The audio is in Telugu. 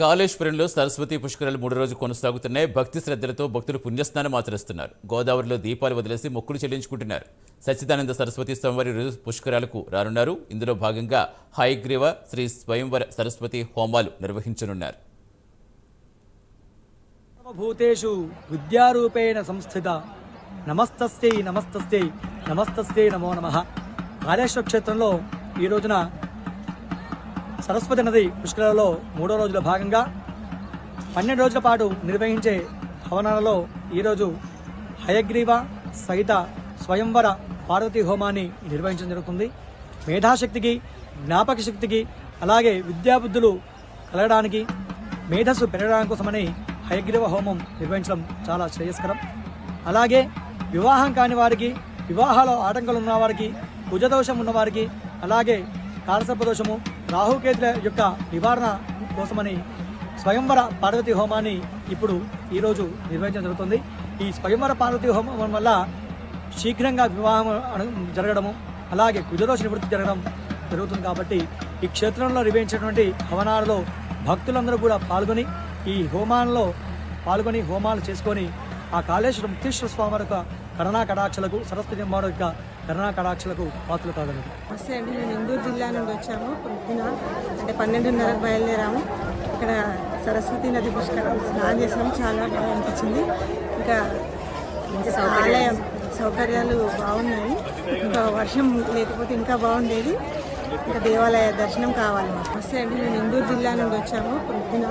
కాళేశ్వరంలో సరస్వతి పుష్కరాలు మూడు రోజు కొనసాగుతున్నాయి. భక్తి శ్రద్ధలతో భక్తులు పుణ్యస్నానం ఆచరిస్తున్నారు. గోదావరిలో దీపాలు వదిలేసి మొక్కులు చెల్లించుకుంటున్నారు. సచ్చిదానంద సరస్వతి స్వామివారి రోజు పుష్కరాలకు రానున్నారు. ఇందులో భాగంగా హైగ్రీవ శ్రీ స్వయంవర సరస్వతి హోమాలు నిర్వహించనున్నారు. భూతేషు విద్యారూపేణ సంస్థిత నమస్తస్తే నమస్తస్తే నమస్తస్తే నమో నమ. కాళేశ్వర క్షేత్రంలో ఈ రోజున సరస్వతి నది పుష్కరాలలో మూడో రోజుల భాగంగా పన్నెండు రోజుల పాటు నిర్వహించే భవనాలలో ఈరోజు హయగ్రీవ సహిత స్వయంవర పార్వతీ హోమాన్ని నిర్వహించడం జరుగుతుంది. మేధాశక్తికి జ్ఞాపక శక్తికి అలాగే విద్యాబుద్ధులు కలగడానికి మేధస్సు పెరగడానికి కోసమని హయగ్రీవ హోమం నిర్వహించడం చాలా శ్రేయస్కరం. అలాగే వివాహం కాని వారికి వివాహాలో ఆటంకాలు ఉన్నవారికి కుజదోషం ఉన్నవారికి అలాగే కాలసర్ప దోషము రాహుకేతుల యొక్క నివారణ కోసమని స్వయంవర పార్వతి హోమాన్ని ఇప్పుడు ఈరోజు నిర్వహించడం జరుగుతుంది. ఈ స్వయంవర పార్వతి హోమం వల్ల శీఘ్రంగా వివాహం జరగడము అలాగే కుజదోష నివృత్తి జరగడం జరుగుతుంది కాబట్టి ఈ క్షేత్రంలో నిర్వహించినటువంటి హవనాలలో భక్తులందరూ కూడా పాల్గొని ఈ హోమాలలో పాల్గొని హోమాలు చేసుకొని ఆ కాళేశ్వర ముక్తేశ్వర స్వామి వారి యొక్క కరుణా కటాక్షలకు సరస్వతి అమ్మవారి యొక్క కరుణా కటాక్షలకు పాత్రలు కాగలరు నమస్తే అండి. మేము ఇందూరు జిల్లా నుండి వచ్చాము. పొద్దున అంటే పన్నెండున్నరకు బయలుదేరాము. ఇక్కడ సరస్వతి నది పుష్కరం స్నానం చేసాము. చాలా బాగా అనిపించింది. ఇంకా ఆలయం సౌకర్యాలు బాగున్నాయి. ఇంకా వర్షం లేకపోతే ఇంకా బాగుండేది. ఇంకా దేవాలయ దర్శనం కావాలి మాకు. నమస్తే అండి. మేము ఇందూరు జిల్లా నుండి వచ్చాము. పొద్దున